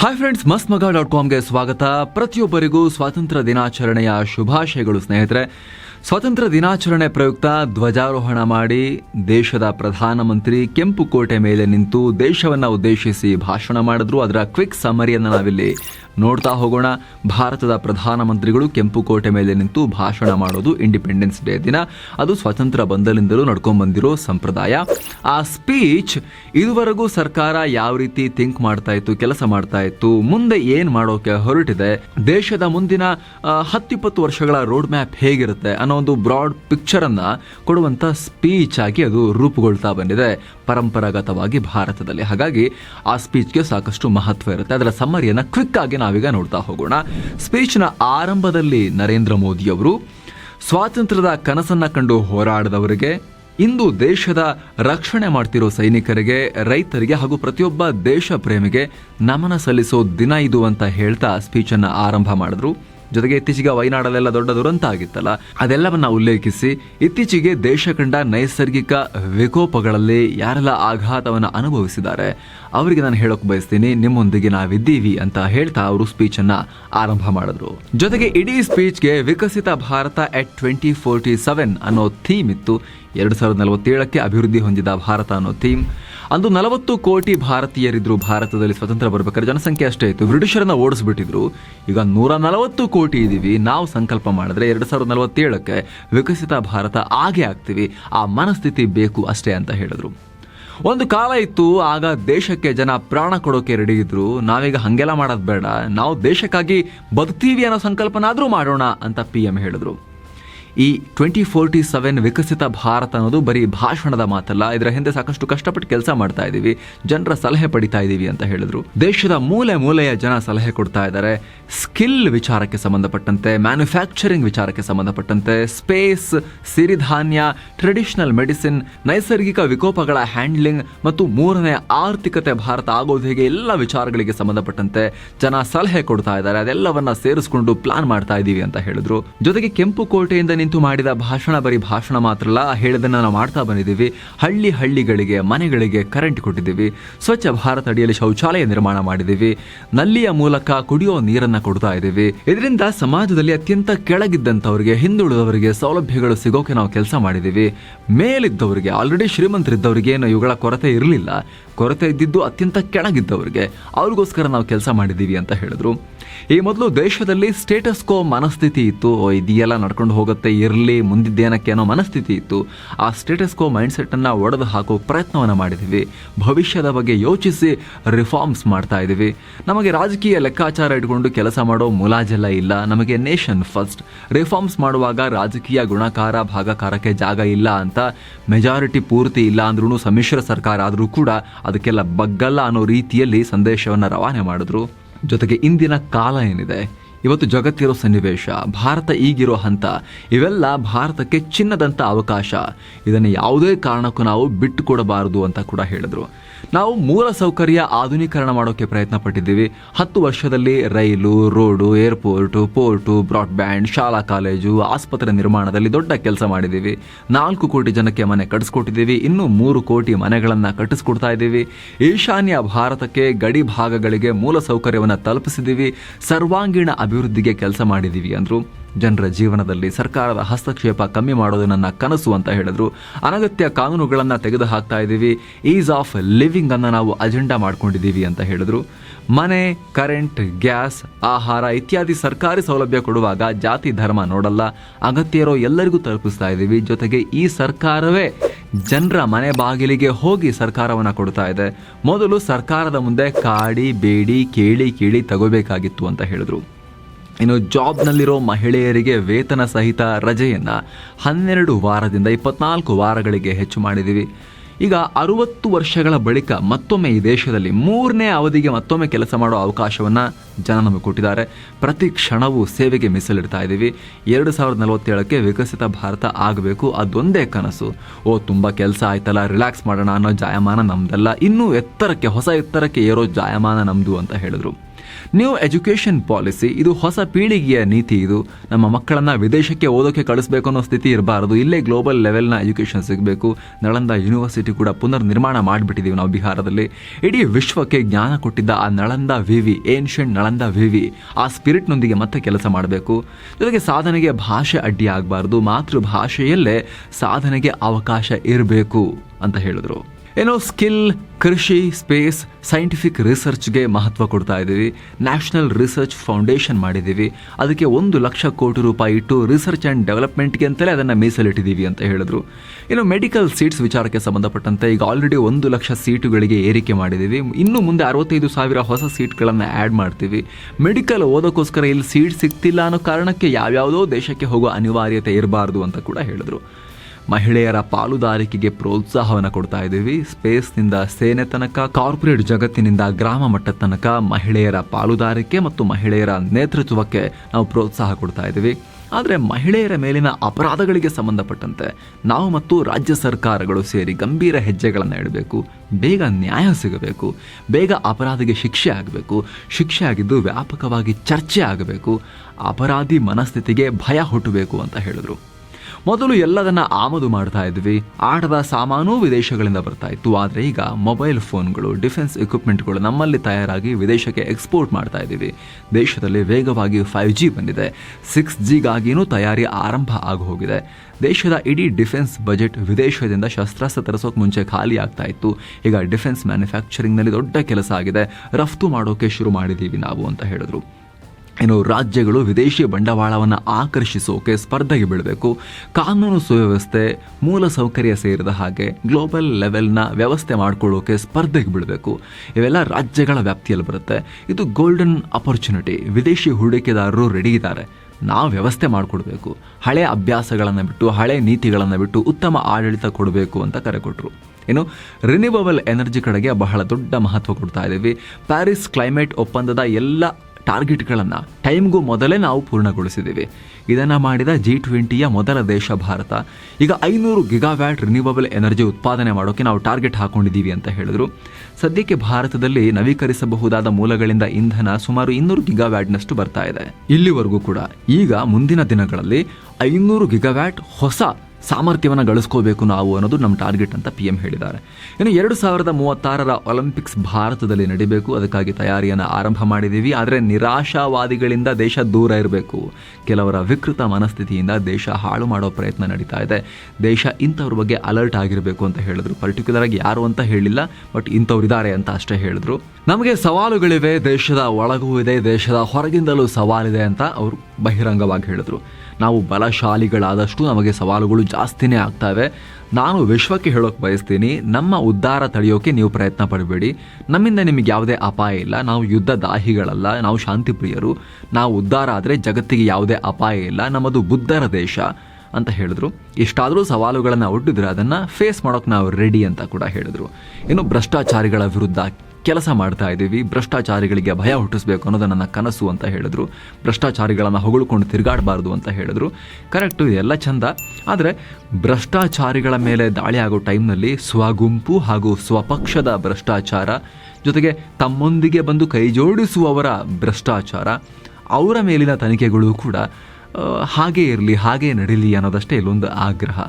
Hi friends ಮಸ್ತ್ ಮಗ dot ಕಾಮ್ಗೆ ಸ್ವಾಗತ. ಪ್ರತಿಯೊಬ್ಬರಿಗೂ ಸ್ವಾತಂತ್ರ್ಯ ದಿನಾಚರಣೆಯ ಶುಭಾಶಯಗಳು ಸ್ನೇಹಿತರೆ. ಸ್ವಾತಂತ್ರ್ಯ ದಿನಾಚರಣೆ ಪ್ರಯುಕ್ತ ಧ್ವಜಾರೋಹಣ ಮಾಡಿ ದೇಶದ ಪ್ರಧಾನಮಂತ್ರಿ ಕೆಂಪು ಕೋಟೆ ಮೇಲೆ ನಿಂತು ದೇಶವನ್ನ ಉದ್ದೇಶಿಸಿ ಭಾಷಣ ಮಾಡಿದ್ರು. ಅದರ ಕ್ವಿಕ್ ಸಮರಿಯನ್ನು ನಾವಿಲ್ಲಿ ನೋಡ್ತಾ ಹೋಗೋಣ. ಭಾರತದ ಪ್ರಧಾನಮಂತ್ರಿಗಳು ಕೆಂಪು ಕೋಟೆ ಮೇಲೆ ನಿಂತು ಭಾಷಣ ಮಾಡೋದು ಇಂಡಿಪೆಂಡೆನ್ಸ್ ಡೇ ದಿನ. ಅದು ಸ್ವಾತಂತ್ರ್ಯ ಬಂದಲಿಂದಲೂ ನಡ್ಕೊಂಡು ಬಂದಿರೋ ಸಂಪ್ರದಾಯ. ಆ ಸ್ಪೀಚ್ ಇದುವರೆಗೂ ಸರ್ಕಾರ ಯಾವ ರೀತಿ ಥಿಂಕ್ ಮಾಡ್ತಾ ಇತ್ತು, ಕೆಲಸ ಮಾಡ್ತಾ ಇತ್ತು, ಮುಂದೆ ಏನು ಮಾಡೋಕೆ ಹೊರಟಿದೆ, ದೇಶದ ಮುಂದಿನ ಹತ್ತಿಪ್ಪತ್ತು ವರ್ಷಗಳ ರೋಡ್ ಮ್ಯಾಪ್ ಹೇಗಿರುತ್ತೆ ಅನ್ನೋ ಒಂದು ಬ್ರಾಡ್ ಪಿಕ್ಚರ್ ಅನ್ನ ಕೊಡುವಂತ ಸ್ಪೀಚ್ ಆಗಿ ಅದು ರೂಪುಗೊಳ್ತಾ ಬಂದಿದೆ. ಪರಂಪರಾಗತವಾಗಿ ಭಾರತದಲ್ಲಿ. ಹಾಗಾಗಿ ಆ ಸ್ಪೀಚ್ಗೆ ಸಾಕಷ್ಟು ಮಹತ್ವ ಇರುತ್ತೆ. ಅದರ ಸಮ್ಮರಿಯನ್ನ ಕ್ವಿಕ್ ಆಗಿ ನಾವೀಗ ನೋಡ್ತಾ ಹೋಗೋಣ. ಸ್ಪೀಚ್ನ ಆರಂಭದಲ್ಲಿ ನರೇಂದ್ರ ಮೋದಿ ಅವರು, ಸ್ವಾತಂತ್ರ್ಯದ ಕನಸನ್ನ ಕಂಡು ಹೋರಾಡಿದವರಿಗೆ, ಇಂದು ದೇಶದ ರಕ್ಷಣೆ ಮಾಡ್ತಿರೋ ಸೈನಿಕರಿಗೆ, ರೈತರಿಗೆ ಹಾಗೂ ಪ್ರತಿಯೊಬ್ಬ ದೇಶ ಪ್ರೇಮಿಗೆ ನಮನ ಸಲ್ಲಿಸೋ ದಿನ ಇದು ಅಂತ ಹೇಳ್ತಾ ಸ್ಪೀಚನ್ನು ಆರಂಭ ಮಾಡಿದ್ರು. ಜೊತೆಗೆ ಇತ್ತೀಚೆಗೆ ವೈನಾಡಲ್ಲೆಲ್ಲ ದೊಡ್ಡ ದುರಂತ ಆಗಿತ್ತಲ್ಲ, ಅದೆಲ್ಲವನ್ನ ಉಲ್ಲೇಖಿಸಿ ಇತ್ತೀಚೆಗೆ ದೇಶ ಕಂಡ ನೈಸರ್ಗಿಕ ವಿಕೋಪಗಳಲ್ಲಿ ಯಾರೆಲ್ಲ ಆಘಾತವನ್ನು ಅನುಭವಿಸಿದ್ದಾರೆ, ಅವರಿಗೆ ನಾನು ಹೇಳೋಕೆ ಬಯಸ್ತೀನಿ, ನಿಮ್ಮೊಂದಿಗೆ ನಾವಿದ್ದೀವಿ ಅಂತ ಹೇಳ್ತಾ ಅವರು ಸ್ಪೀಚನ್ನು ಆರಂಭ ಮಾಡಿದ್ರು. ಜೊತೆಗೆ ಇಡೀ ಸ್ಪೀಚ್ಗೆ Viksit Bharat at twenty forty seven ಅನ್ನೋ ಥೀಮ್ ಇತ್ತು. ಎರಡು ಸಾವಿರದ ನಲವತ್ತೇಳಕ್ಕೆ ಅಭಿವೃದ್ಧಿ ಹೊಂದಿದ ಭಾರತ ಅನ್ನೋ ಥೀಮ್. ಅಂದು ನಲವತ್ತು ಕೋಟಿ ಭಾರತೀಯರಿದ್ರು ಭಾರತದಲ್ಲಿ ಸ್ವತಂತ್ರ ಬರ್ಬೇಕಾದ್ರೆ ಜನಸಂಖ್ಯೆ ಅಷ್ಟೇ ಇತ್ತು. ಬ್ರಿಟಿಷರನ್ನ ಓಡಿಸ್ಬಿಟ್ಟಿದ್ರು. ಈಗ ನೂರ ನಲವತ್ತು ಕೋಟಿ ಇದ್ದೀವಿ ನಾವು ಸಂಕಲ್ಪ ಮಾಡಿದ್ರೆ ಎರಡು ಸಾವಿರದ ನಲವತ್ತೇಳಕ್ಕೆ ವಿಕಸಿತ ಭಾರತ ಆಗೇ ಆಗ್ತೀವಿ. ಆ ಮನಸ್ಥಿತಿ ಬೇಕು ಅಷ್ಟೇ ಅಂತ ಹೇಳಿದ್ರು. ಒಂದು ಕಾಲ ಇತ್ತು, ಆಗ ದೇಶಕ್ಕೆ ಜನ ಪ್ರಾಣ ಕೊಡೋಕೆ ರೆಡಿ ಇದ್ರು. ನಾವೀಗ ಹಂಗೆಲ್ಲ ಮಾಡೋದು ಬೇಡ. ನಾವು ದೇಶಕ್ಕಾಗಿ ಬದುಕ್ತೀವಿ ಅನ್ನೋ ಸಂಕಲ್ಪನಾದರೂ ಮಾಡೋಣ ಅಂತ ಪಿ ಎಂ ಹೇಳಿದ್ರು. ಈ twenty forty seven Viksit Bharat ಅನ್ನೋದು ಬರೀ ಭಾಷಣದ ಮಾತಲ್ಲ. ಇದರ ಹಿಂದೆ ಸಾಕಷ್ಟು ಕಷ್ಟಪಟ್ಟು ಕೆಲಸ ಮಾಡ್ತಾ ಇದ್ದೀವಿ. ಜನರ ಸಲಹೆ ಪಡಿತಾ ಇದ್ದೀವಿ ಅಂತ ಹೇಳಿದ್ರು. ದೇಶದ ಮೂಲೆ ಮೂಲೆಯ ಜನ ಸಲಹೆ ಕೊಡ್ತಾ ಇದ್ದಾರೆ. ಸ್ಕಿಲ್ ವಿಚಾರಕ್ಕೆ ಸಂಬಂಧಪಟ್ಟಂತೆ ಮ್ಯಾನುಫ್ಯಾಕ್ಚರಿಂಗ್ ವಿಚಾರಕ್ಕೆ ಸಂಬಂಧಪಟ್ಟಂತೆ ಸ್ಪೇಸ್ ಸಿರಿಧಾನ್ಯ ಟ್ರೆಡಿಷನಲ್ ಮೆಡಿಸಿನ್ ನೈಸರ್ಗಿಕ ವಿಕೋಪಗಳ ಹ್ಯಾಂಡ್ಲಿಂಗ್ ಮತ್ತು ಮೂರನೇ ಆರ್ಥಿಕತೆ ಭಾರತ ಆಗೋದು ಹೇಗೆ ಎಲ್ಲ ವಿಚಾರಗಳಿಗೆ ಸಂಬಂಧಪಟ್ಟಂತೆ ಜನ ಸಲಹೆ ಕೊಡ್ತಾ ಇದ್ದಾರೆ. ಅದೆಲ್ಲವನ್ನ ಸೇರಿಸ್ಕೊಂಡು ಪ್ಲಾನ್ ಮಾಡ್ತಾ ಇದ್ದೀವಿ ಅಂತ ಹೇಳಿದ್ರು. ಜೊತೆಗೆ ಕೆಂಪು ಕೋಟೆಯಿಂದ ನಿಂತು ಮಾಡಿದ ಭಾಷಣ ಬರೀ ಭಾಷಣ ಮಾತ್ರ ಅಲ್ಲ ಹೇಳಿದನ್ನ ನಾವು ಮಾಡ್ತಾ ಬಂದಿದ್ದೀವಿ. ಹಳ್ಳಿ ಹಳ್ಳಿಗಳಿಗೆ, ಮನೆಗಳಿಗೆ ಕರೆಂಟ್ ಕೊಟ್ಟಿದ್ದೀವಿ. ಸ್ವಚ್ಛ ಭಾರತ ಅಡಿಯಲ್ಲಿ ಶೌಚಾಲಯ ನಿರ್ಮಾಣ ಮಾಡಿದ್ದೀವಿ. ನಲ್ಲಿಯ ಮೂಲಕ ಕುಡಿಯೋ ನೀರನ್ನ ಕೊಡ್ತಾ ಇದ್ದೀವಿ. ಇದರಿಂದ ಸಮಾಜದಲ್ಲಿ ಅತ್ಯಂತ ಕೆಳಗಿದ್ದಂಥವ್ರಿಗೆ, ಹಿಂದುಳಿದವರಿಗೆ ಸೌಲಭ್ಯಗಳು ಸಿಗೋಕೆ ನಾವು ಕೆಲಸ ಮಾಡಿದ್ದೀವಿ. ಮೇಲಿದ್ದವರಿಗೆ ಆಲ್ರೆಡಿ ಶ್ರೀಮಂತರಿದ್ದವರಿಗೆ ಏನು ಇವುಗಳ ಕೊರತೆ ಇರಲಿಲ್ಲ. ಕೊರತೆ ಇದ್ದಿದ್ದು ಅತ್ಯಂತ ಕೆಳಗಿದ್ದವರಿಗೆ. ಅವ್ರಿಗೋಸ್ಕರ ನಾವು ಕೆಲಸ ಮಾಡಿದ್ದೀವಿ ಅಂತ ಹೇಳಿದ್ರು. ಈ ಮೊದಲು ದೇಶದಲ್ಲಿ ಸ್ಟೇಟಸ್ ಕೋ ಮನಸ್ಥಿತಿ ಇತ್ತು. ಇದೆಯೆಲ್ಲ ನಡ್ಕೊಂಡು ಹೋಗುತ್ತೆ. ಇರಲಿ, ಮುಂದಿದ್ದೇನಕ್ಕೆ ಅನ್ನೋ ಮನಸ್ಥಿತಿ ಇತ್ತು. ಆ ಸ್ಟೇಟಸ್ ಕೋ ಮೈಂಡ್ಸೆಟ್ಟನ್ನು ಒಡೆದು ಹಾಕೋ ಪ್ರಯತ್ನವನ್ನು ಮಾಡಿದ್ದೀವಿ ಭವಿಷ್ಯದ ಬಗ್ಗೆ ಯೋಚಿಸಿ ರಿಫಾರ್ಮ್ಸ್ ಮಾಡ್ತಾ ಇದ್ದೀವಿ ನಮಗೆ ರಾಜಕೀಯ ಲೆಕ್ಕಾಚಾರ ಇಟ್ಕೊಂಡು ಕೆಲಸ ಮಾಡೋ ಮುಲಾಜೆಲ್ಲ ಇಲ್ಲ. ನಮಗೆ ನೇಷನ್ ಫಸ್ಟ್ ರಿಫಾರ್ಮ್ಸ್ ಮಾಡುವಾಗ ರಾಜಕೀಯ ಗುಣಕಾರ, ಭಾಗಕಾರಕ್ಕೆ ಜಾಗ ಇಲ್ಲ ಅಂತ ಮೆಜಾರಿಟಿ ಪೂರ್ತಿ ಇಲ್ಲ ಅಂದ್ರೂ ಸಮ್ಮಿಶ್ರ ಸರ್ಕಾರ ಆದರೂ ಕೂಡ ಅದಕ್ಕೆಲ್ಲ ಬಗ್ಗಲ್ಲ ಅನ್ನೋ ರೀತಿಯಲ್ಲಿ ಸಂದೇಶವನ್ನು ರವಾನೆ ಮಾಡಿದ್ರು. ಜೊತೆಗೆ ಇಂದಿನ ಕಾಲ ಏನಿದೆ? ಇವತ್ತು ಜಗತ್ತಿರೋ ಸನ್ನಿವೇಶ, ಭಾರತ ಈಗಿರೋ ಹಂತ, ಇವೆಲ್ಲ ಭಾರತಕ್ಕೆ ಚಿನ್ನದಂಥ ಅವಕಾಶ. ಇದನ್ನು ಯಾವುದೇ ಕಾರಣಕ್ಕೂ ನಾವು ಬಿಟ್ಟು ಕೊಡಬಾರದು ಅಂತ ಕೂಡ ಹೇಳಿದರು. ನಾವು ಮೂಲ ಸೌಕರ್ಯ ಆಧುನೀಕರಣ ಮಾಡೋಕ್ಕೆ ಪ್ರಯತ್ನ ಪಟ್ಟಿದ್ದೀವಿ ಹತ್ತು ವರ್ಷದಲ್ಲಿ rail, road, airport, port, broadband, ಶಾಲಾ ಕಾಲೇಜು, ಆಸ್ಪತ್ರೆ ನಿರ್ಮಾಣದಲ್ಲಿ ದೊಡ್ಡ ಕೆಲಸ ಮಾಡಿದ್ದೀವಿ. ನಾಲ್ಕು ಕೋಟಿ ಜನಕ್ಕೆ ಮನೆ ಕಟ್ಟಿಸ್ಕೊಟ್ಟಿದ್ದೀವಿ ಇನ್ನೂ ಮೂರು ಕೋಟಿ ಮನೆಗಳನ್ನು ಕಟ್ಟಿಸ್ಕೊಡ್ತಾ ಇದ್ದೀವಿ. ಈಶಾನ್ಯ ಭಾರತಕ್ಕೆ ಗಡಿ ಭಾಗಗಳಿಗೆ ಮೂಲ ಸೌಕರ್ಯವನ್ನು ತಲುಪಿಸಿದ್ದೀವಿ. ಸರ್ವಾಂಗೀಣ ಅಭಿವೃದ್ಧಿಗೆ ಕೆಲಸ ಮಾಡಿದ್ದೀವಿ ಅಂದರು. ಜನರ ಜೀವನದಲ್ಲಿ ಸರ್ಕಾರದ ಹಸ್ತಕ್ಷೇಪ ಕಮ್ಮಿ ಮಾಡೋದು ನನ್ನ ಕನಸು ಅಂತ ಹೇಳಿದ್ರು. ಅನಗತ್ಯ ಕಾನೂನುಗಳನ್ನು ತೆಗೆದು ಹಾಕ್ತಾ ಇದ್ದೀವಿ ಈಸ್ ಆಫ್ ಲಿವಿಂಗ್ ಅನ್ನು ನಾವು ಅಜೆಂಡಾ ಮಾಡ್ಕೊಂಡಿದ್ದೀವಿ ಅಂತ ಹೇಳಿದ್ರು. ಮನೆ ಕರೆಂಟ್ ಗ್ಯಾಸ್ ಆಹಾರ ಇತ್ಯಾದಿ ಸರ್ಕಾರಿ ಸೌಲಭ್ಯ ಕೊಡುವಾಗ ಜಾತಿ, ಧರ್ಮ ನೋಡಲ್ಲ. ಅಗತ್ಯ ಇರೋ ಎಲ್ಲರಿಗೂ ತಲುಪಿಸ್ತಾ ಇದ್ದೀವಿ ಜೊತೆಗೆ ಈ ಸರ್ಕಾರವೇ ಜನರ ಮನೆ ಬಾಗಿಲಿಗೆ ಹೋಗಿ ಸರ್ಕಾರವನ್ನು ಕೊಡ್ತಾ ಇದೆ. ಮೊದಲು ಸರ್ಕಾರದ ಮುಂದೆ ಕಾಡಿ, ಬೇಡಿ, ಕೇಳಿ ಕೇಳಿ ತಗೋಬೇಕಾಗಿತ್ತು ಅಂತ ಹೇಳಿದ್ರು. ಇನ್ನು ಜಾಬ್ನಲ್ಲಿರೋ ಮಹಿಳೆಯರಿಗೆ ವೇತನ ಸಹಿತ ರಜೆಯನ್ನು ಹನ್ನೆರಡು ವಾರದಿಂದ ಇಪ್ಪತ್ನಾಲ್ಕು ವಾರಗಳಿಗೆ ಹೆಚ್ಚು ಮಾಡಿದ್ದೀವಿ. ಈಗ ಅರುವತ್ತು ವರ್ಷಗಳ ಬಳಿಕ ಮತ್ತೊಮ್ಮೆ ಈ ದೇಶದಲ್ಲಿ ಮೂರನೇ ಅವಧಿಗೆ ಮತ್ತೊಮ್ಮೆ ಕೆಲಸ ಮಾಡೋ ಅವಕಾಶವನ್ನು ಜನ ನಮಗೆ ಕೊಟ್ಟಿದ್ದಾರೆ. ಪ್ರತಿ ಕ್ಷಣವೂ ಸೇವೆಗೆ ಮೀಸಲಿಡ್ತಾ ಇದ್ದೀವಿ. ಎರಡು ಸಾವಿರದ ನಲವತ್ತೇಳಕ್ಕೆ ವಿಕಸಿತ ಭಾರತ ಆಗಬೇಕು, ಅದೊಂದೇ ಕನಸು. ಓ, ತುಂಬ ಕೆಲಸ ಆಯ್ತಲ್ಲ, ರಿಲ್ಯಾಕ್ಸ್ ಮಾಡೋಣ ಅನ್ನೋ ಜಾಯಮಾನ ನಮ್ಮದಲ್ಲ ಇನ್ನೂ ಎತ್ತರಕ್ಕೆ, ಹೊಸ ಎತ್ತರಕ್ಕೆ ಏರೋ ಜಾಯಮಾನ ನಮ್ಮದು ಅಂತ ಹೇಳಿದ್ರು. ನ್ಯೂ ಎಜುಕೇಷನ್ ಪಾಲಿಸಿ ಇದು ಹೊಸ ಪೀಳಿಗೆಯ ನೀತಿ ಇದು. ನಮ್ಮ ಮಕ್ಕಳನ್ನು ವಿದೇಶಕ್ಕೆ ಓದೋಕ್ಕೆ ಕಳಿಸ್ಬೇಕು ಅನ್ನೋ ಸ್ಥಿತಿ ಇರಬಾರದು. ಇಲ್ಲೇ ಗ್ಲೋಬಲ್ ಲೆವೆಲ್ನ ಎಜುಕೇಷನ್ ಸಿಗಬೇಕು. ನಳಂದ ಯೂನಿವರ್ಸಿಟಿ ಕೂಡ ಪುನರ್ ನಿರ್ಮಾಣ ಮಾಡಿಬಿಟ್ಟಿದ್ದೀವಿ ನಾವು ಬಿಹಾರದಲ್ಲಿ. ಇಡೀ ವಿಶ್ವಕ್ಕೆ ಜ್ಞಾನ ಕೊಟ್ಟಿದ್ದ ಆ ನಳಂದ ವಿವಿ ಏನ್ಷಿಯಂಟ್ ನಳಂದ ವಿವಿ, ಆ ಸ್ಪಿರಿಟ್ನೊಂದಿಗೆ ಮತ್ತೆ ಕೆಲಸ ಮಾಡಬೇಕು. ಜೊತೆಗೆ ಸಾಧನೆಗೆ ಭಾಷೆ ಅಡ್ಡಿ ಆಗಬಾರ್ದು. ಸಾಧನೆಗೆ ಅವಕಾಶ ಇರಬೇಕು ಅಂತ ಹೇಳಿದ್ರು. ಏನೋ ಸ್ಕಿಲ್, ಕೃಷಿ, ಸ್ಪೇಸ್ ಸೈಂಟಿಫಿಕ್ ರಿಸರ್ಚ್ಗೆ ಮಹತ್ವ ಕೊಡ್ತಾ ಇದ್ದೀವಿ. ನ್ಯಾಷನಲ್ ರಿಸರ್ಚ್ ಫೌಂಡೇಶನ್ ಮಾಡಿದ್ದೀವಿ. ಅದಕ್ಕೆ ಒಂದು ಲಕ್ಷ ಕೋಟಿ ರೂಪಾಯಿ ಇಟ್ಟು ರಿಸರ್ಚ್ ಆ್ಯಂಡ್ ಡೆವಲಪ್ಮೆಂಟ್ಗೆ ಅಂತಲೇ ಅದನ್ನು ಮೀಸಲಿಟ್ಟಿದ್ದೀವಿ ಅಂತ ಹೇಳಿದ್ರು. ಇನ್ನು ಮೆಡಿಕಲ್ ಸೀಟ್ಸ್ ವಿಚಾರಕ್ಕೆ ಸಂಬಂಧಪಟ್ಟಂತೆ ಈಗ ಆಲ್ರೆಡಿ ಒಂದು ಲಕ್ಷ ಸೀಟುಗಳಿಗೆ ಏರಿಕೆ ಮಾಡಿದ್ದೀವಿ. ಇನ್ನು ಮುಂದೆ ಅರವತ್ತೈದು ಸಾವಿರ ಹೊಸ ಸೀಟ್ಗಳನ್ನು ಆ್ಯಡ್ ಮಾಡ್ತೀವಿ. ಮೆಡಿಕಲ್ ಓದೋಕ್ಕೋಸ್ಕರ ಇಲ್ಲಿ ಸೀಟ್ ಸಿಗ್ತಿಲ್ಲ ಅನ್ನೋ ಕಾರಣಕ್ಕೆ ಯಾವ್ಯಾವುದೋ ದೇಶಕ್ಕೆ ಹೋಗೋ ಅನಿವಾರ್ಯತೆ ಇರಬಾರ್ದು ಅಂತ ಕೂಡ ಹೇಳಿದ್ರು. ಮಹಿಳೆಯರ ಪಾಲುದಾರಿಕೆಗೆ ಪ್ರೋತ್ಸಾಹವನ್ನು ಕೊಡ್ತಾ ಇದ್ದೀವಿ. ಸ್ಪೇಸ್ನಿಂದ ಸೇನೆ ತನಕ, ಕಾರ್ಪೊರೇಟ್ ಜಗತ್ತಿನಿಂದ ಗ್ರಾಮ ಮಟ್ಟ ತನಕ ಮಹಿಳೆಯರ ಪಾಲುದಾರಿಕೆ ಮತ್ತು ಮಹಿಳೆಯರ ನೇತೃತ್ವಕ್ಕೆ ನಾವು ಪ್ರೋತ್ಸಾಹ ಕೊಡ್ತಾ ಇದ್ದೀವಿ. ಆದರೆ ಮಹಿಳೆಯರ ಮೇಲಿನ ಅಪರಾಧಗಳಿಗೆ ಸಂಬಂಧಪಟ್ಟಂತೆ ನಾವು ಮತ್ತು ರಾಜ್ಯ ಸರ್ಕಾರಗಳು ಸೇರಿ ಗಂಭೀರ ಹೆಜ್ಜೆಗಳನ್ನು ಇಡಬೇಕು. ಬೇಗ ನ್ಯಾಯ ಸಿಗಬೇಕು. ಬೇಗ ಅಪರಾಧಿಗೆ ಶಿಕ್ಷೆ ಆಗಬೇಕು. ಶಿಕ್ಷೆ ಆಗಿದ್ದು ವ್ಯಾಪಕವಾಗಿ ಚರ್ಚೆ ಆಗಬೇಕು. ಅಪರಾಧಿ ಮನಸ್ಥಿತಿಗೆ ಭಯ ಹುಟ್ಟಬೇಕು ಅಂತ ಹೇಳಿದ್ರು. ಮೊದಲು ಎಲ್ಲದನ್ನ ಆಮದು ಮಾಡ್ತಾ ಇದ್ವಿ. ಆಟದ ಸಾಮಾನು ವಿದೇಶಗಳಿಂದ ಬರ್ತಾ ಇತ್ತು. ಆದರೆ ಈಗ ಮೊಬೈಲ್ ಫೋನ್ಗಳು, ಡಿಫೆನ್ಸ್ ಎಕ್ವಿಪ್ಮೆಂಟ್ಗಳು ನಮ್ಮಲ್ಲಿ ತಯಾರಾಗಿ ವಿದೇಶಕ್ಕೆ ಎಕ್ಸ್ಪೋರ್ಟ್ ಮಾಡ್ತಾ ಇದ್ದೀವಿ. ದೇಶದಲ್ಲಿ ವೇಗವಾಗಿ ಫೈವ್ ಜಿ ಬಂದಿದೆ. ಸಿಕ್ಸ್ ಜಿಗಾಗಿನೂ ತಯಾರಿ ಆರಂಭ ಆಗಿ ಹೋಗಿದೆ. ದೇಶದ ಇಡೀ ಡಿಫೆನ್ಸ್ ಬಜೆಟ್ ವಿದೇಶದಿಂದ ಶಸ್ತ್ರಾಸ್ತ್ರ ತರಿಸೋಕೆ ಮುಂಚೆ ಖಾಲಿ ಆಗ್ತಾ ಇತ್ತು. ಈಗ ಡಿಫೆನ್ಸ್ ಮ್ಯಾನುಫ್ಯಾಕ್ಚರಿಂಗ್ನಲ್ಲಿ ದೊಡ್ಡ ಕೆಲಸ ಆಗಿದೆ. ರಫ್ತು ಮಾಡೋಕೆ ಶುರು ಮಾಡಿದ್ದೀವಿ ನಾವು ಅಂತ ಹೇಳಿದ್ರು. ಇನ್ನು ರಾಜ್ಯಗಳು ವಿದೇಶಿ ಬಂಡವಾಳವನ್ನು ಆಕರ್ಷಿಸೋಕೆ ಸ್ಪರ್ಧೆಗೆ ಬಿಡಬೇಕು ಕಾನೂನು ಸುವ್ಯವಸ್ಥೆ, ಮೂಲ ಸೌಕರ್ಯ ಸೇರಿದ ಹಾಗೆ ಗ್ಲೋಬಲ್ ಲೆವೆಲ್ನ ವ್ಯವಸ್ಥೆ ಮಾಡ್ಕೊಳ್ಳೋಕೆ ಸ್ಪರ್ಧೆಗೆ ಬಿಡಬೇಕು ಇವೆಲ್ಲ ರಾಜ್ಯಗಳ ವ್ಯಾಪ್ತಿಯಲ್ಲಿ ಬರುತ್ತೆ. ಇದು ಗೋಲ್ಡನ್ ಅಪರ್ಚುನಿಟಿ, ವಿದೇಶಿ ಹೂಡಿಕೆದಾರರು ರೆಡಿ ಇದ್ದಾರೆ. ನಾವು ವ್ಯವಸ್ಥೆ ಮಾಡಿಕೊಡ್ಬೇಕು. ಹಳೆ ಅಭ್ಯಾಸಗಳನ್ನು ಬಿಟ್ಟು, ಹಳೆ ನೀತಿಗಳನ್ನು ಬಿಟ್ಟು ಉತ್ತಮ ಆಡಳಿತ ಕೊಡಬೇಕು ಅಂತ ಕರೆ ಕೊಟ್ಟರು ಏನು ರಿನ್ಯೂವಬಲ್ ಎನರ್ಜಿ ಕಡೆಗೆ ಬಹಳ ದೊಡ್ಡ ಮಹತ್ವ ಕೊಡ್ತಾ ಇದ್ದೀವಿ ಪ್ಯಾರಿಸ್ ಕ್ಲೈಮೇಟ್ ಒಪ್ಪಂದದ ಎಲ್ಲ ಟಾರ್ಗೆಟ್ಗಳನ್ನು ಟೈಮ್ಗೂ ಮೊದಲೇ ನಾವು ಪೂರ್ಣಗೊಳಿಸಿದ್ದೀವಿ. ಇದನ್ನು ಮಾಡಿದ ಜಿ ಟ್ವೆಂಟಿಯ ಮೊದಲ ದೇಶ ಭಾರತ. ಈಗ ಐನೂರು ಗಿಗಾವ್ಯಾಟ್ ರಿನ್ಯೂವಬಲ್ ಎನರ್ಜಿ ಉತ್ಪಾದನೆ ಮಾಡೋಕೆ ನಾವು ಟಾರ್ಗೆಟ್ ಹಾಕೊಂಡಿದ್ದೀವಿ ಅಂತ ಹೇಳಿದ್ರು. ಸದ್ಯಕ್ಕೆ ಭಾರತದಲ್ಲಿ ನವೀಕರಿಸಬಹುದಾದ ಮೂಲಗಳಿಂದ ಇಂಧನ ಸುಮಾರು ಇನ್ನೂರು ಗಿಗಾವ್ಯಾಟ್ನಷ್ಟು ಬರ್ತಾ ಇದೆ. ಇಲ್ಲಿವರೆಗೂ ಕೂಡ ಈಗ ಮುಂದಿನ ದಿನಗಳಲ್ಲಿ ಐನೂರು ಗಿಗಾವ್ಯಾಟ್ ಹೊಸ ಸಾಮರ್ಥ್ಯವನ್ನು ಗಳಿಸ್ಕೋಬೇಕು ನಾವು ಅನ್ನೋದು ನಮ್ಮ ಟಾರ್ಗೆಟ್ ಅಂತ ಪಿ ಎಂ ಹೇಳಿದ್ದಾರೆ. ಇನ್ನು ಎರಡು ಸಾವಿರದ ಮೂವತ್ತಾರರ ಒಲಿಂಪಿಕ್ಸ್ ಭಾರತದಲ್ಲಿ ನಡಿಬೇಕು, ಅದಕ್ಕಾಗಿ ತಯಾರಿಯನ್ನು ಆರಂಭ ಮಾಡಿದ್ದೀವಿ. ಆದರೆ ನಿರಾಶಾವಾದಿಗಳಿಂದ ದೇಶ ದೂರ ಇರಬೇಕು. ಕೆಲವರ ವಿಕೃತ ಮನಸ್ಥಿತಿಯಿಂದ ದೇಶ ಹಾಳು ಮಾಡೋ ಪ್ರಯತ್ನ ನಡೀತಾ ಇದೆ. ದೇಶ ಇಂಥವ್ರ ಬಗ್ಗೆ ಅಲರ್ಟ್ ಆಗಿರಬೇಕು ಅಂತ ಹೇಳಿದ್ರು. ಪರ್ಟಿಕ್ಯುಲರ್ ಆಗಿ ಯಾರು ಅಂತ ಹೇಳಿಲ್ಲ, ಬಟ್ ಇಂಥವ್ರು ಇದ್ದಾರೆ ಅಂತ ಅಷ್ಟೇ ಹೇಳಿದ್ರು. ನಮಗೆ ಸವಾಲುಗಳಿವೆ, ದೇಶದ ಒಳಗೂ ಇದೆ, ದೇಶದ ಹೊರಗಿಂದಲೂ ಸವಾಲಿದೆ ಅಂತ ಅವರು ಬಹಿರಂಗವಾಗಿ ಹೇಳಿದ್ರು. ನಾವು ಬಲಶಾಲಿಗಳಾದಷ್ಟು ನಮಗೆ ಸವಾಲುಗಳು ಜಾಸ್ತಿನೇ ಆಗ್ತವೆ. ನಾನು ವಿಶ್ವಕ್ಕೆ ಹೇಳೋಕೆ ಬಯಸ್ತೀನಿ, ನಮ್ಮ ಉದ್ಧಾರ ತಡೆಯೋಕೆ ನೀವು ಪ್ರಯತ್ನ ಪಡಬೇಡಿ. ನಮ್ಮಿಂದ ನಿಮಗೆ ಯಾವುದೇ ಅಪಾಯ ಇಲ್ಲ, ನಾವು ಯುದ್ಧ ದಾಹಿಗಳಲ್ಲ, ನಾವು ಶಾಂತಿ ಪ್ರಿಯರು. ನಾವು ಉದ್ಧಾರ ಆದರೆ ಜಗತ್ತಿಗೆ ಯಾವುದೇ ಅಪಾಯ ಇಲ್ಲ, ನಮ್ಮದು ಬುದ್ಧರ ದೇಶ ಅಂತ ಹೇಳಿದ್ರು. ಇಷ್ಟಾದರೂ ಸವಾಲುಗಳನ್ನು ಒಡ್ಡಿದ್ರೆ ಅದನ್ನು ಫೇಸ್ ಮಾಡೋಕೆ ನಾವು ರೆಡಿ ಅಂತ ಕೂಡ ಹೇಳಿದ್ರು. ಇನ್ನು ಭ್ರಷ್ಟಾಚಾರಿಗಳ ವಿರುದ್ಧ ಕೆಲಸ ಮಾಡ್ತಾ ಇದ್ದೀವಿ, ಭ್ರಷ್ಟಾಚಾರಿಗಳಿಗೆ ಭಯ ಹುಟ್ಟಿಸ್ಬೇಕು ಅನ್ನೋದು ನನ್ನ ಕನಸು ಅಂತ ಹೇಳಿದ್ರು. ಭ್ರಷ್ಟಾಚಾರಿಗಳನ್ನು ಹೊಗಳ್ಕೊಂಡು ತಿರುಗಾಡಬಾರ್ದು ಅಂತ ಹೇಳಿದ್ರು. ಕರೆಕ್ಟು ಇದೆಲ್ಲ ಚಂದ. ಆದರೆ ಭ್ರಷ್ಟಾಚಾರಿಗಳ ಮೇಲೆ ದಾಳಿ ಆಗೋ ಟೈಮ್ನಲ್ಲಿ ಸ್ವಗುಂಪು ಹಾಗೂ ಸ್ವಪಕ್ಷದ ಭ್ರಷ್ಟಾಚಾರ, ಜೊತೆಗೆ ತಮ್ಮೊಂದಿಗೆ ಬಂದು ಕೈಜೋಡಿಸುವವರ ಭ್ರಷ್ಟಾಚಾರ, ಅವರ ಮೇಲಿನ ತನಿಖೆಗಳು ಕೂಡ ಹಾಗೇ ಇರಲಿ, ಹಾಗೇ ನಡೀಲಿ ಅನ್ನೋದಷ್ಟೇ ಇಲ್ಲೊಂದು ಆಗ್ರಹ.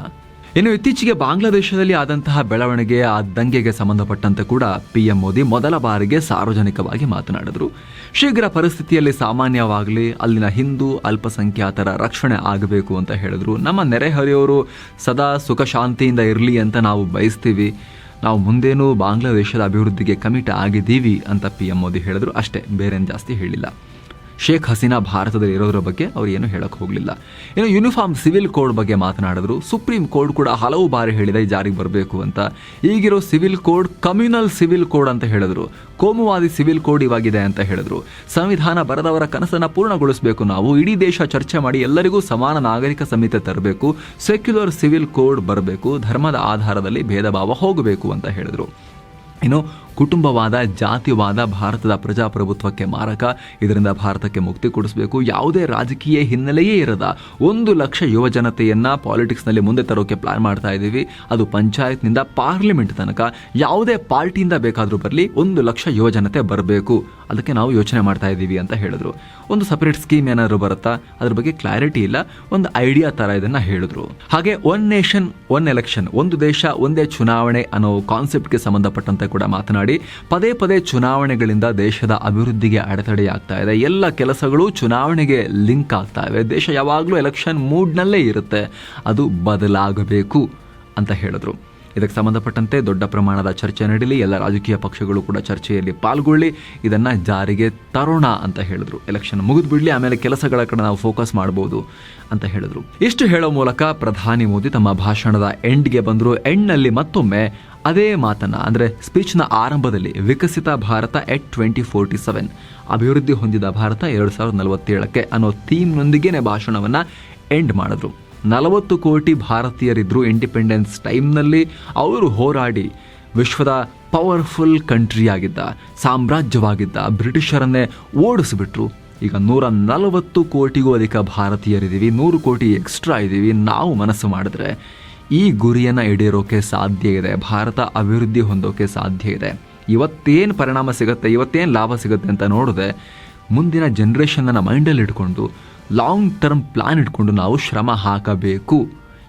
ಇನ್ನು ಇತ್ತೀಚೆಗೆ ಬಾಂಗ್ಲಾದೇಶದಲ್ಲಿ ಆದಂತಹ ಬೆಳವಣಿಗೆ ಆ ದಂಗೆಗೆ ಸಂಬಂಧಪಟ್ಟಂತೆ ಕೂಡ ಪಿ ಎಂ ಮೋದಿ ಮೊದಲ ಬಾರಿಗೆ ಸಾರ್ವಜನಿಕವಾಗಿ ಮಾತನಾಡಿದರು. ಶೀಘ್ರ ಪರಿಸ್ಥಿತಿಯಲ್ಲಿ ಸಾಮಾನ್ಯವಾಗಲಿ, ಅಲ್ಲಿನ ಹಿಂದೂ ಅಲ್ಪಸಂಖ್ಯಾತರ ರಕ್ಷಣೆ ಆಗಬೇಕು ಅಂತ ಹೇಳಿದರು. ನಮ್ಮ ನೆರೆಹೊರೆಯವರು ಸದಾ ಸುಖ ಶಾಂತಿಯಿಂದ ಇರಲಿ ಅಂತ ನಾವು ಬಯಸ್ತೀವಿ. ನಾವು ಮುಂದೇನೂ ಬಾಂಗ್ಲಾದೇಶದ ಅಭಿವೃದ್ಧಿಗೆ ಕಮಿಟ್ ಆಗಿದ್ದೀವಿ ಅಂತ ಪಿ ಎಂ ಮೋದಿ ಹೇಳಿದರು. ಅಷ್ಟೇ, ಬೇರೇನು ಜಾಸ್ತಿ ಹೇಳಿಲ್ಲ. ಶೇಖ್ ಹಸೀನಾ ಭಾರತದಲ್ಲಿ ಇರೋದ್ರ ಬಗ್ಗೆ ಅವರು ಏನು ಹೇಳಕ್ ಹೋಗಲಿಲ್ಲ. ಇನ್ನು ಯೂನಿಫಾರ್ಮ್ ಸಿವಿಲ್ ಕೋಡ್ ಬಗ್ಗೆ ಮಾತನಾಡಿದ್ರು, ಸುಪ್ರೀಂ ಕೋರ್ಟ್ ಕೂಡ ಹಲವು ಬಾರಿ ಹೇಳಿದೆ ಜಾರಿಗೆ ಬರಬೇಕು ಅಂತ. ಈಗಿರೋ civil code communal civil code ಅಂತ ಹೇಳಿದ್ರು. ಕೋಮುವಾದಿ ಸಿವಿಲ್ ಕೋಡ್ ಇವಾಗಿದೆ ಅಂತ ಹೇಳಿದ್ರು. ಸಂವಿಧಾನ ಬರದವರ ಕನಸನ್ನು ಪೂರ್ಣಗೊಳಿಸಬೇಕು ನಾವು. ಇಡೀ ದೇಶ ಚರ್ಚೆ ಮಾಡಿ ಎಲ್ಲರಿಗೂ ಸಮಾನ ನಾಗರಿಕ ಸಂಹಿತೆ ತರಬೇಕು. ಸೆಕ್ಯುಲರ್ ಸಿವಿಲ್ ಕೋಡ್ ಬರಬೇಕು. ಧರ್ಮದ ಆಧಾರದಲ್ಲಿ ಭೇದ ಭಾವ ಹೋಗಬೇಕು ಅಂತ ಹೇಳಿದ್ರು. ಇನ್ನು ಕುಟುಂಬವಾದ, ಜಾತಿವಾದ ಭಾರತದ ಪ್ರಜಾಪ್ರಭುತ್ವಕ್ಕೆ ಮಾರಕ. ಇದರಿಂದ ಭಾರತಕ್ಕೆ ಮುಕ್ತಿ ಕೊಡಿಸಬೇಕು. ಯಾವುದೇ ರಾಜಕೀಯ ಹಿನ್ನೆಲೆಯೇ ಇರದ ಒಂದು ಲಕ್ಷ ಯುವ ಜನತೆಯನ್ನು ಪಾಲಿಟಿಕ್ಸ್ನಲ್ಲಿ ಮುಂದೆ ತರೋಕೆ ಪ್ಲಾನ್ ಮಾಡ್ತಾ ಇದ್ದೀವಿ. ಅದು ಪಂಚಾಯತ್ನಿಂದ ಪಾರ್ಲಿಮೆಂಟ್ ತನಕ. ಯಾವುದೇ ಪಾರ್ಟಿಯಿಂದ ಬೇಕಾದರೂ ಬರಲಿ, ಒಂದು ಲಕ್ಷ ಯುವ ಜನತೆ ಬರಬೇಕು. ಅದಕ್ಕೆ ನಾವು ಯೋಚನೆ ಮಾಡ್ತಾ ಇದ್ದೀವಿ ಅಂತ ಹೇಳಿದ್ರು. ಒಂದು ಸಪರೇಟ್ ಸ್ಕೀಮ್ ಏನಾದ್ರು ಬರುತ್ತಾ? ಅದ್ರ ಬಗ್ಗೆ ಕ್ಲಾರಿಟಿ ಇಲ್ಲ. ಒಂದು ಐಡಿಯಾ ಥರ ಇದನ್ನು ಹೇಳಿದ್ರು. ಹಾಗೆ ಒನ್ ನೇಷನ್ ಒನ್ ಎಲೆಕ್ಷನ್ ಒಂದು ದೇಶ, ಒಂದೇ ಚುನಾವಣೆ ಅನ್ನೋ ಕಾನ್ಸೆಪ್ಟ್ಗೆ ಸಂಬಂಧಪಟ್ಟಂತೆ ಕೂಡ ಮಾತನಾಡಿ ಪದೇ ಪದೇ ಚುನಾವಣೆಗಳಿಂದ ದೇಶದ ಅಭಿವೃದ್ಧಿಗೆ ಅಡೆತಡೆಯಾಗ್ತಾ ಇದೆ. ಎಲ್ಲ ಕೆಲಸಗಳು ಚುನಾವಣೆಗೆ ಲಿಂಕ್ ಆಗ್ತಾ ಇವೆ. ದೇಶ ಯಾವಾಗಲೂ ಎಲೆಕ್ಷನ್ ಮೂಡ್ನಲ್ಲೇ ಇರುತ್ತೆ. ಅದು ಬದಲಾಗಬೇಕು ಅಂತ ಹೇಳಿದ್ರು. ಇದಕ್ಕೆ ಸಂಬಂಧಪಟ್ಟಂತೆ ದೊಡ್ಡ ಪ್ರಮಾಣದ ಚರ್ಚೆ ನಡೀಲಿ. ಎಲ್ಲ ರಾಜಕೀಯ ಪಕ್ಷಗಳು ಕೂಡ ಚರ್ಚೆಯಲ್ಲಿ ಪಾಲ್ಗೊಳ್ಳಿ. ಇದನ್ನು ಜಾರಿಗೆ ತರೋಣ ಅಂತ ಹೇಳಿದ್ರು. ಎಲೆಕ್ಷನ್ ಮುಗಿದು ಬಿಡಲಿ, ಆಮೇಲೆ ಕೆಲಸಗಳ ಕಡೆ ನಾವು ಫೋಕಸ್ ಮಾಡ್ಬೋದು ಅಂತ ಹೇಳಿದ್ರು. ಇಷ್ಟು ಹೇಳೋ ಮೂಲಕ ಪ್ರಧಾನಿ ಮೋದಿ ತಮ್ಮ ಭಾಷಣದ ಎಂಡ್ಗೆ ಬಂದರು. ಎಂಡ್ನಲ್ಲಿ ಮತ್ತೊಮ್ಮೆ ಅದೇ ಮಾತನ್ನು, ಅಂದರೆ ಸ್ಪೀಚ್ನ ಆರಂಭದಲ್ಲಿ Viksit Bharat at twenty forty seven ಅಭಿವೃದ್ಧಿ ಹೊಂದಿದ ಭಾರತ ಎರಡು ಸಾವಿರದ ನಲವತ್ತೇಳಕ್ಕೆ ಅನ್ನೋ ಥೀಮ್ನೊಂದಿಗೇನೆ ಭಾಷಣವನ್ನು ಎಂಡ್ ಮಾಡಿದ್ರು. ನಲವತ್ತು ಕೋಟಿ ಭಾರತೀಯರಿದ್ದರು ಇಂಡಿಪೆಂಡೆನ್ಸ್ ಟೈಮ್ನಲ್ಲಿ. ಅವರು ಹೋರಾಡಿ ವಿಶ್ವದ ಪವರ್ಫುಲ್ ಕಂಟ್ರಿಯಾಗಿದ್ದ, ಸಾಮ್ರಾಜ್ಯವಾಗಿದ್ದ ಬ್ರಿಟಿಷರನ್ನೇ ಓಡಿಸಿಬಿಟ್ರು. ಈಗ ನೂರ ನಲವತ್ತು ಕೋಟಿಗೂ ಅಧಿಕ ಭಾರತೀಯರಿದ್ದೀವಿ, ನೂರು ಕೋಟಿ ಎಕ್ಸ್ಟ್ರಾ ಇದ್ದೀವಿ. ನಾವು ಮನಸ್ಸು ಮಾಡಿದ್ರೆ ಈ ಗುರಿಯನ್ನು ಈಡೇರೋಕೆ ಸಾಧ್ಯ ಇದೆ, ಭಾರತ ಅಭಿವೃದ್ಧಿ ಹೊಂದೋಕೆ ಸಾಧ್ಯ ಇದೆ. ಇವತ್ತೇನು ಪರಿಣಾಮ ಸಿಗುತ್ತೆ, ಇವತ್ತೇನು ಲಾಭ ಸಿಗುತ್ತೆ ಅಂತ ನೋಡಿದೆ ಮುಂದಿನ ಜನ್ರೇಷನ್ನ ಮೈಂಡಲ್ಲಿ ಇಟ್ಕೊಂಡು ಲಾಂಗ್ ಟರ್ಮ್ ಪ್ಲಾನ್ ಇಟ್ಕೊಂಡು ನಾವು ಶ್ರಮ ಹಾಕಬೇಕು.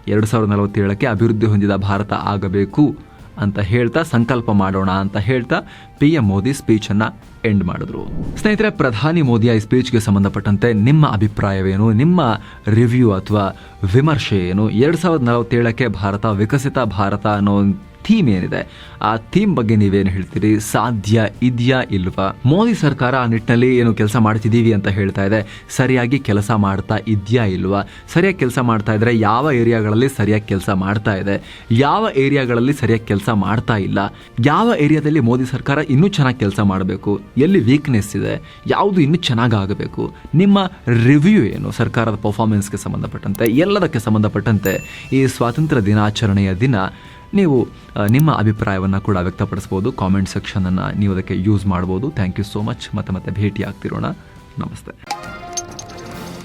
ಎರಡು ಸಾವಿರದ ನಲವತ್ತೇಳಕ್ಕೆ ಅಭಿವೃದ್ಧಿ ಹೊಂದಿದ ಭಾರತ ಆಗಬೇಕು ಅಂತ ಹೇಳ್ತಾ ಸಂಕಲ್ಪ ಮಾಡೋಣ ಅಂತ ಹೇಳ್ತಾ ಪಿ ಎಂ ಮೋದಿ ಸ್ಪೀಚನ್ನು ಎಂಡ್ ಮಾಡಿದ್ರು. ಸ್ನೇಹಿತರೆ, ಪ್ರಧಾನಿ ಮೋದಿಯ ಈ ಸ್ಪೀಚ್ಗೆ ಸಂಬಂಧಪಟ್ಟಂತೆ ನಿಮ್ಮ ಅಭಿಪ್ರಾಯವೇನು? ನಿಮ್ಮ ರಿವ್ಯೂ ಅಥವಾ ವಿಮರ್ಶೆ ಏನು? ಎರಡು ಸಾವಿರದ ನಲವತ್ತೇಳಕ್ಕೆ ಭಾರತ ವಿಕಸಿತ ಭಾರತ ಅನ್ನೋ ಥೀಮ್ ಏನಿದೆ? ಆ ಥೀಮ್ ಬಗ್ಗೆ ನೀವೇನು ಹೇಳ್ತೀರಿ? ಸಾಧ್ಯ ಇದೆಯಾ ಇಲ್ವಾ? ಮೋದಿ ಸರ್ಕಾರ ಆ ನಿಟ್ಟಿನಲ್ಲಿ ಏನು ಕೆಲಸ ಮಾಡ್ತಿದ್ದೀವಿ ಅಂತ ಹೇಳ್ತಾ ಇದೆ. ಸರಿಯಾಗಿ ಕೆಲಸ ಮಾಡ್ತಾ ಇದೆಯಾ ಇಲ್ವಾ? ಸರಿಯಾಗಿ ಕೆಲಸ ಮಾಡ್ತಾ ಇದ್ರೆ ಯಾವ ಏರಿಯಾಗಳಲ್ಲಿ ಸರಿಯಾಗಿ ಕೆಲಸ ಮಾಡ್ತಾ ಇದೆ? ಯಾವ ಏರಿಯಾಗಳಲ್ಲಿ ಸರಿಯಾಗಿ ಕೆಲಸ ಮಾಡ್ತಾ ಇಲ್ಲ? ಯಾವ ಏರಿಯಾದಲ್ಲಿ ಮೋದಿ ಸರ್ಕಾರ ಇನ್ನೂ ಚೆನ್ನಾಗಿ ಕೆಲಸ ಮಾಡಬೇಕು? ಎಲ್ಲಿ ವೀಕ್ನೆಸ್ ಇದೆ? ಯಾವುದು ಇನ್ನೂ ಚೆನ್ನಾಗಿ ಆಗಬೇಕು ನಿಮ್ಮ ರಿವ್ಯೂ ಏನು ಸರ್ಕಾರದ ಪರ್ಫಾರ್ಮೆನ್ಸ್ಗೆ ಸಂಬಂಧಪಟ್ಟಂತೆ? ಎಲ್ಲದಕ್ಕೆ ಸಂಬಂಧಪಟ್ಟಂತೆ ಈ ಸ್ವಾತಂತ್ರ್ಯ ದಿನಾಚರಣೆಯ ದಿನ ನೀವು ನಿಮ್ಮ ಅಭಿಪ್ರಾಯವನ್ನು ಕೂಡ ವ್ಯಕ್ತಪಡಿಸ್ಬೋದು. ಕಾಮೆಂಟ್ ಸೆಕ್ಷನನ್ನು ನೀವು ಅದಕ್ಕೆ ಯೂಸ್ ಮಾಡ್ಬೋದು. ಥ್ಯಾಂಕ್ ಯು ಸೋ ಮಚ್ ಮತ್ತೆ ಮತ್ತೆ ಭೇಟಿ ಆಗ್ತಿರೋಣ ನಮಸ್ತೆ.